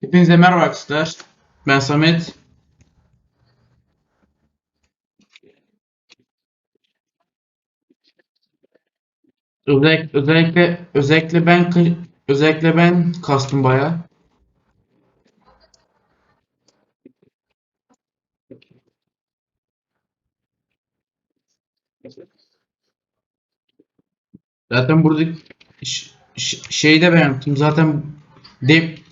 Hepinize merhaba arkadaşlar. Ben Samet. Özellikle özellikle özellikle ben özellikle ben kastım bayağı. Zaten buradaki ş- ş- şeyi de ben yaptım. Zaten de ik- ik-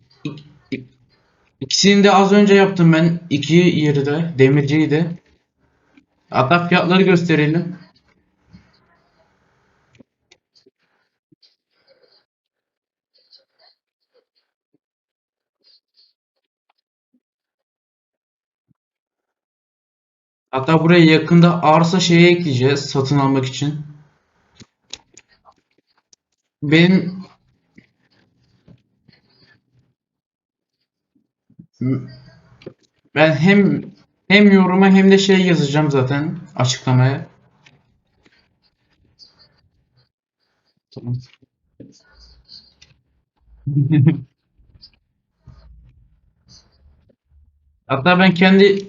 ikisini de az önce yaptım ben. İki yeri de demirciyi de. Hatta fiyatları gösterelim. Hatta buraya yakında arsa şeyi ekleyeceğiz satın almak için. Benim ben hem hem yoruma hem de şey yazacağım zaten açıklamaya. Tamam. Hatta ben kendi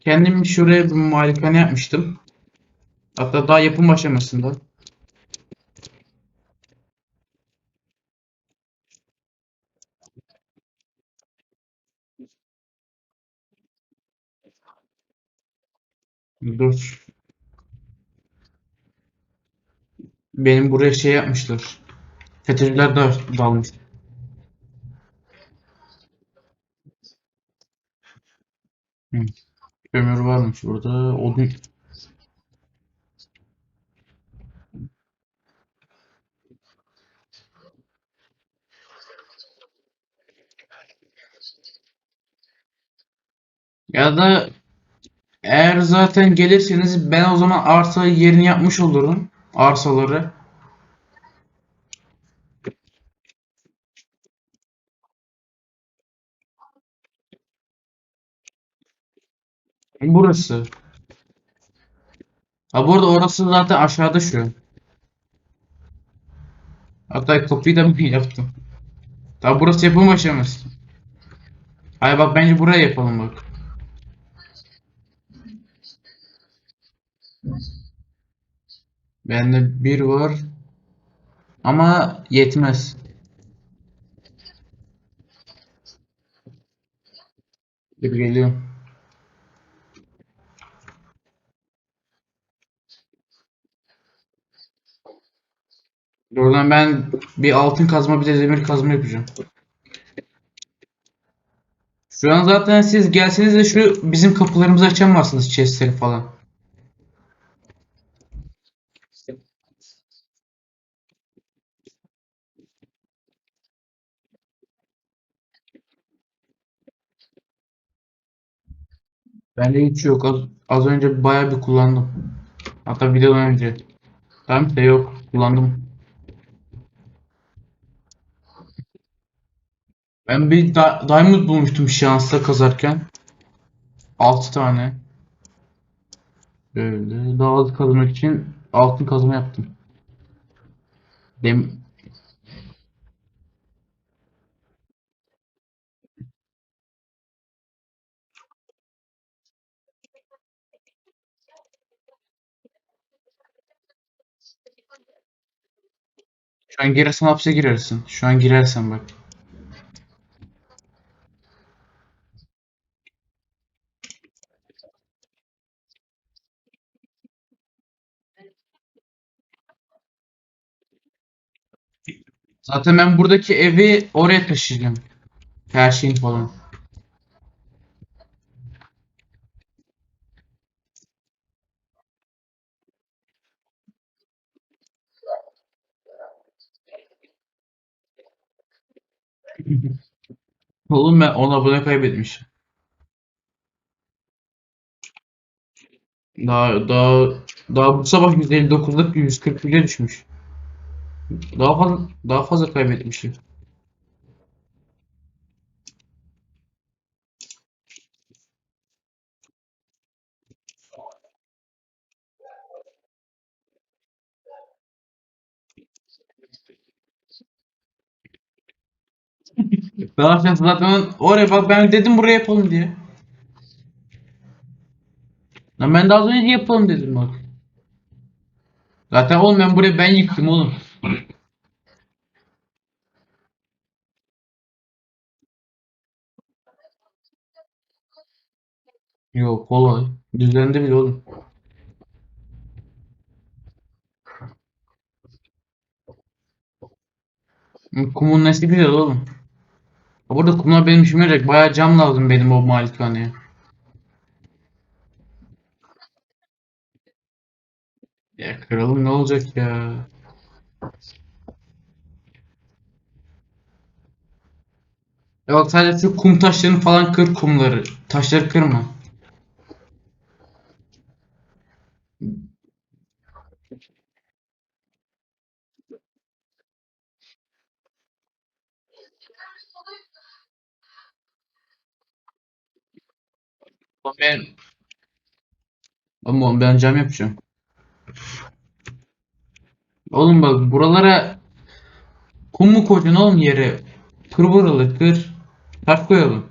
kendim şuraya bir malikane yapmıştım. Hatta daha yapım aşamasında. Dur. Benim buraya şey yapmışlar. FETÖ'cüler de dalmış. Hı. Kömür varmış burada. Odun. Ya da eğer zaten gelirseniz ben o zaman arsa yerini yapmış olurum. Arsaları. Burası. Ha bu arada orası zaten aşağıda şu. Hatta kapıyı da ben yaptım. Tabi burası yapım aşaması. Hayır bak bence buraya yapalım bak. Bende bir var. Ama yetmez. Bir geliyor. Oradan ben bir altın kazma bir de demir kazma yapacağım. Şu an zaten siz gelseniz de şu bizim kapılarımızı açamazsınız chestleri falan. Bende hiç yok. Az, az önce bayağı bir kullandım. Hatta videodan önce. Tamam da yok. Kullandım. Ben bir diamond bulmuştum şansla kazarken. 6 tane. Böyle daha az kazmak için altın kazma yaptım. Dem Şu an girersen hapse girersin. Şu an girersen bak. Zaten ben buradaki evi oraya taşıyacağım. Her şeyin falan. Oğlum ben 10 abone kaybetmişim. Daha daha daha bu sabah 159'lık 141'e düşmüş. Daha fazla daha fazla kaybetmişim. Yapacağız zaten oraya bak ben dedim buraya yapalım diye. Lan ben de az önce yapalım dedim bak. Zaten oğlum ben burayı ben yıktım oğlum. Yok kolay. Düzlendi bile oğlum. Kumun nesi güzel oğlum. Burada kumlar benim işime yarayacak. Bayağı cam lazım benim o malikaneye. Ya kralım ne olacak ya? Ya bak sadece şu kum taşlarını falan kır kumları. Taşları kırma. Ben, Oğlum ben cam yapacağım. Oğlum bak buralara kum mu koyacaksın oğlum yere? Kır buraları kır. Taş koyalım.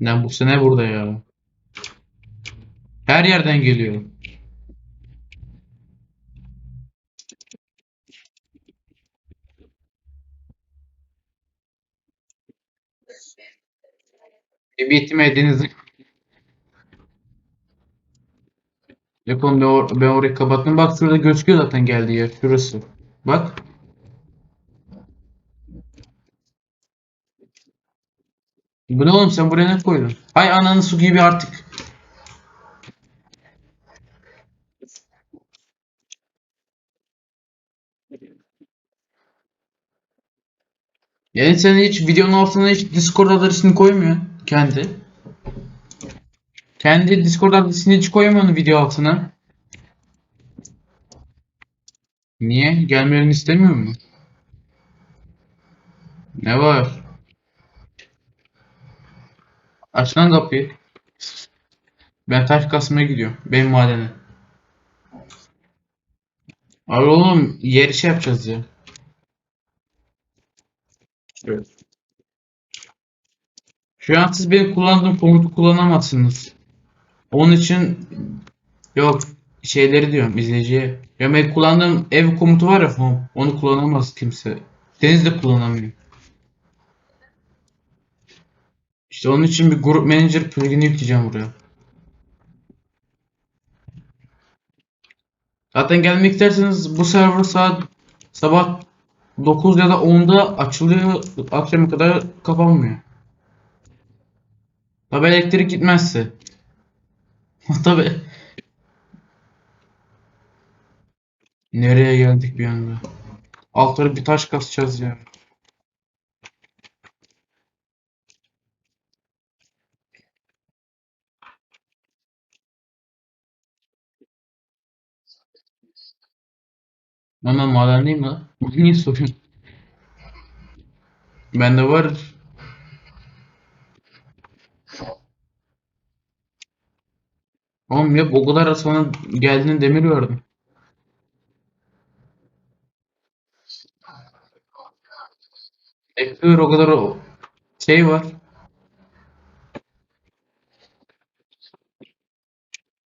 Ne bu sene burada ya. Her yerden geliyor. Yok oğlum ben, or ben orayı kapattım. Bak şurada gözüküyor zaten geldiği yer. Şurası. Bak. Bu ne oğlum sen buraya ne koydun? Ay ananı su gibi artık. Yani sen hiç videonun altına hiç Discord adresini koymuyorsun. Kendi. Kendi Discord adresini hiç koymuyorsun video altına. Niye? Gelmelerini istemiyor mu? Ne var? Aç lan kapıyı. Ben taş kasmaya gidiyorum. Benim madene. Abi oğlum yer şey yapacağız ya. Evet. Şu an siz benim kullandığım komutu kullanamazsınız. Onun için yok şeyleri diyorum izleyiciye. Ya benim kullandığım ev komutu var ya home. Onu kullanamaz kimse. Deniz de kullanamıyor. İşte onun için bir grup manager plugin'i yükleyeceğim buraya. Zaten gelmek isterseniz bu server saat sabah 9 ya da 10'da açılıyor. Akşama kadar kapanmıyor. Tabi elektrik gitmezse. Tabi. Nereye geldik bir anda? Altları bir taş kasacağız ya. Lan ben madendeyim lan. Bunu niye soruyorsun? Bende var. Oğlum ya o kadar sana geldiğinde demir verdim. Ekliyor o kadar şey var.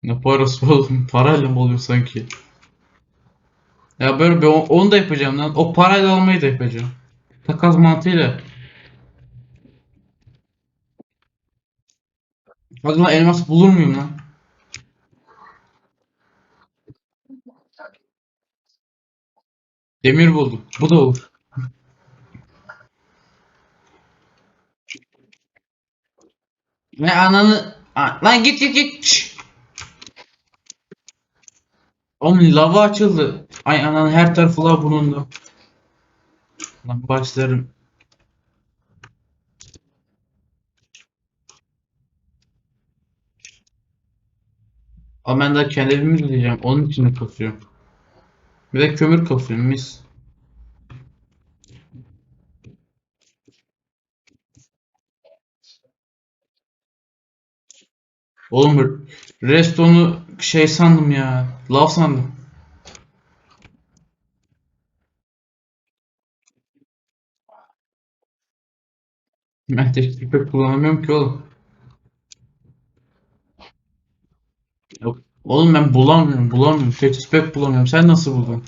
Ne parası oğlum? Parayla mı oluyor sanki? Ya böyle bir o- onu da yapacağım lan. O parayla almayı da yapacağım. Takas mantığıyla. Hadi lan elmas bulur muyum lan? Demir buldum. Bu da olur. Ne ananı... Lan git git git. Şşş. Oğlum lava açıldı. Ay ananın her tarafı lav bulundu. Lan başlarım. Ama ben daha kendi evimi diyeceğim. Onun için de kasıyorum. Bir de kömür kapsülü mis. Oğlum restonu şey sandım ya. Lav sandım. Ben teşvik pek kullanamıyorum ki oğlum. Yok. Oğlum ben bulamıyorum, bulamıyorum. Tek tüfek bulamıyorum. Sen nasıl buldun?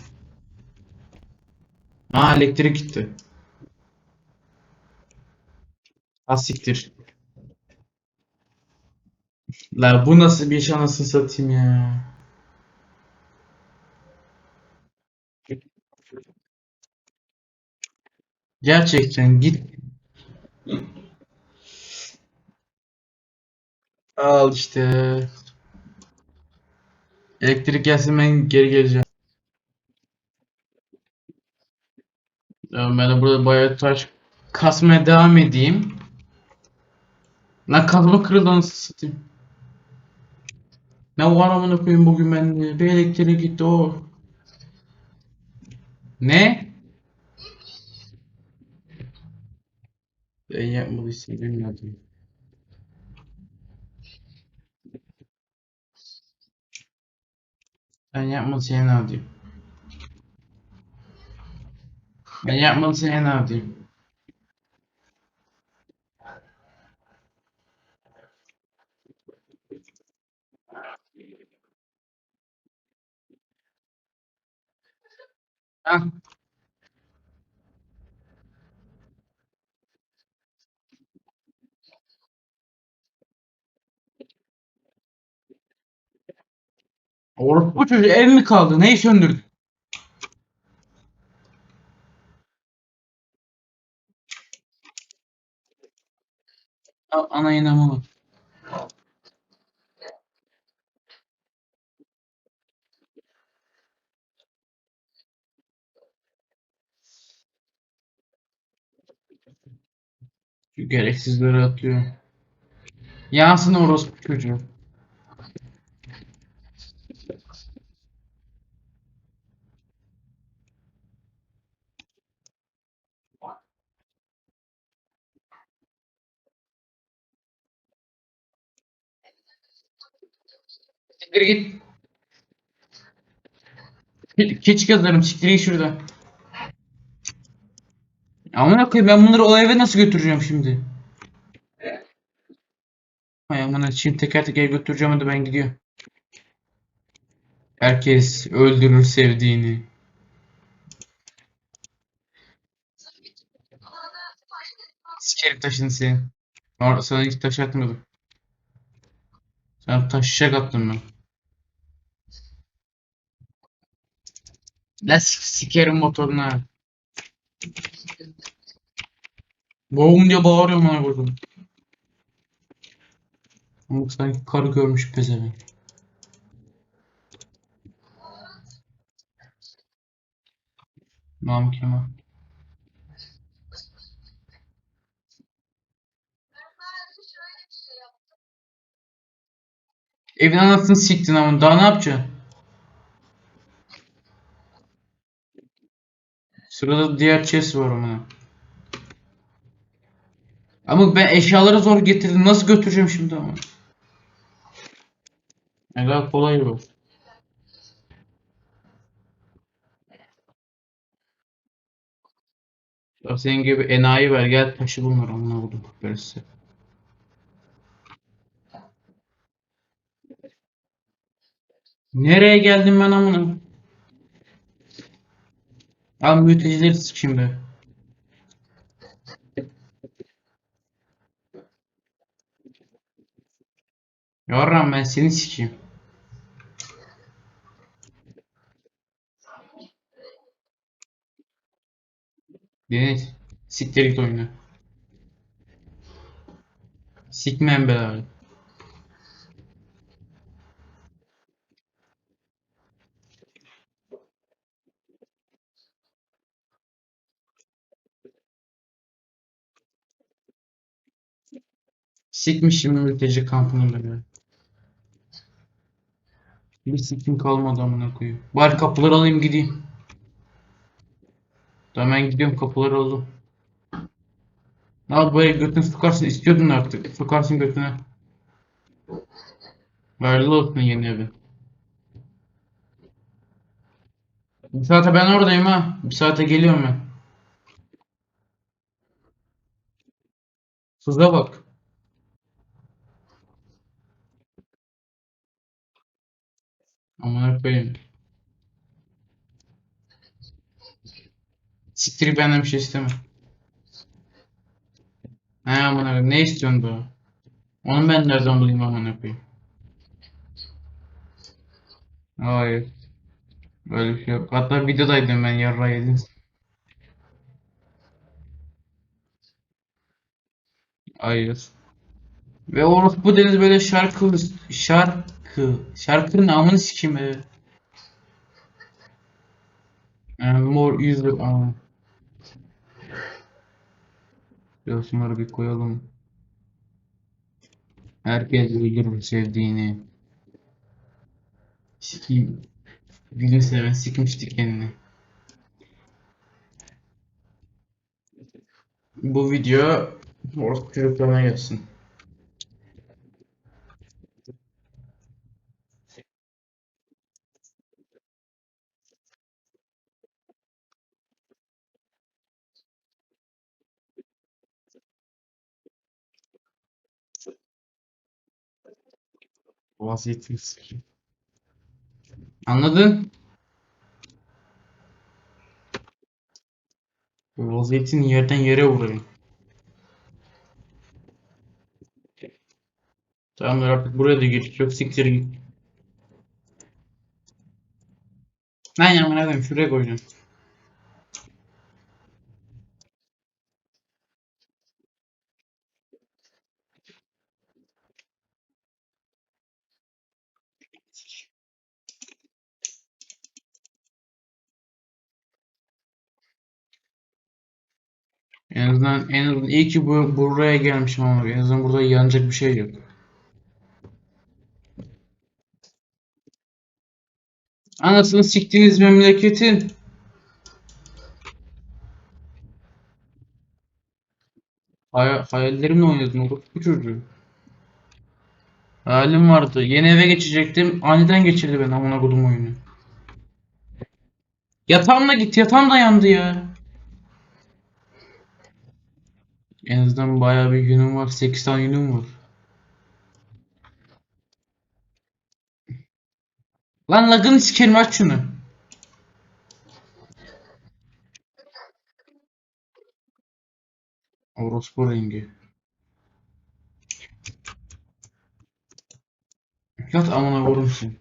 Aa elektrik gitti. Ha siktir. La bu nasıl bir iş anasını satayım ya. Gerçekten git. Al işte. Elektrik gelsin ben geri geleceğim. Ben de burada bayağı taş kasmaya devam edeyim. Lan kazma kırıldı anasını satayım. Ne var amına koyayım bugün bende? Bir elektrik gitti o. Ne? Ben yapmadıysam bilmiyordum. Ben yapmadıysam ne yapayım? Ben yapmadıysam ne yapayım? à Orospu çocuğu elini kaldı. Neyi söndürdü? Al, ana inanamadım. Şu gereksizleri atıyor. Yansın orospu çocuğu. Siktir git. Keçi kazarım siktir git şurada. Amına koyayım ben bunları o eve nasıl götüreceğim şimdi? Hay amına şimdi teker teker götüreceğim hadi ben gidiyorum. Herkes öldürür sevdiğini. Sikerim taşını senin. Or- Sana hiç taş atmadım. Sana taşacak attım ben. S- sikerim motoruna. Boğum diye bağırıyorum bana burada. Ama sanki karı görmüş pezevenk. Namık Kemal. Evin anasını siktin ama daha ne yapacaksın? Sırada diğer chest var ama. Ama ben eşyaları zor getirdim. Nasıl götüreceğim şimdi ama? Ne kadar kolay bu. Ya senin gibi enayi ver gel taşı bunları amına koydum böylesi. Nereye geldim ben amına? Al mültecileri sikeyim be. Yarram ben seni sikeyim. Deniz. Siktir git oyunu. Sikmem belanı. Sikmişim mülteci kampını böyle. Bir sikim kalmadı amına koyayım. Bari kapıları alayım gideyim. Tamam ben gidiyorum kapıları aldım. Al böyle götünü sokarsın istiyordun artık. Sokarsın götüne. Hayırlı olsun yeni evi. Bir saate ben oradayım ha. Bir saate geliyorum ben. Hıza bak. Aman koyayım. Siktir benden bir şey isteme. He koyayım. Ne istiyorsun bu? Onu ben nereden bulayım aman koyayım? Hayır. Böyle bir şey yok. Hatta videodaydım ben yarra yedim. Hayır. Ve orospu deniz böyle şarkı şarkı şarkının amını sikeyim be. Yani mor yüzlü aa. Biraz şunları bir koyalım. Herkes bilir sevdiğini. Sikeyim. Gülü seven sikmişti kendini. Bu video orospu çocuklarına gelsin. Vaziyetini sikeyim. Anladın? Vaziyetin yerden yere vuruyor. Tamamdır artık buraya da geçiş yok. Siktir git. Ne koyayım şuraya koyacağım. En azından en azından iyi ki bu, buraya gelmişim ama en azından burada yanacak bir şey yok. Anasını siktiğiniz memleketin. Hay hayallerimle oynadın oğlum bu çocuğu. Hayalim vardı. Yeni eve geçecektim. Aniden geçirdi beni amına kodum oyunu. Yatağımda git. Yatağım da yandı ya. En azından bayağı bir günüm var. 8 tane günüm var. Lan lagını sikerim aç şunu. Orospu rengi. Yat amına sen.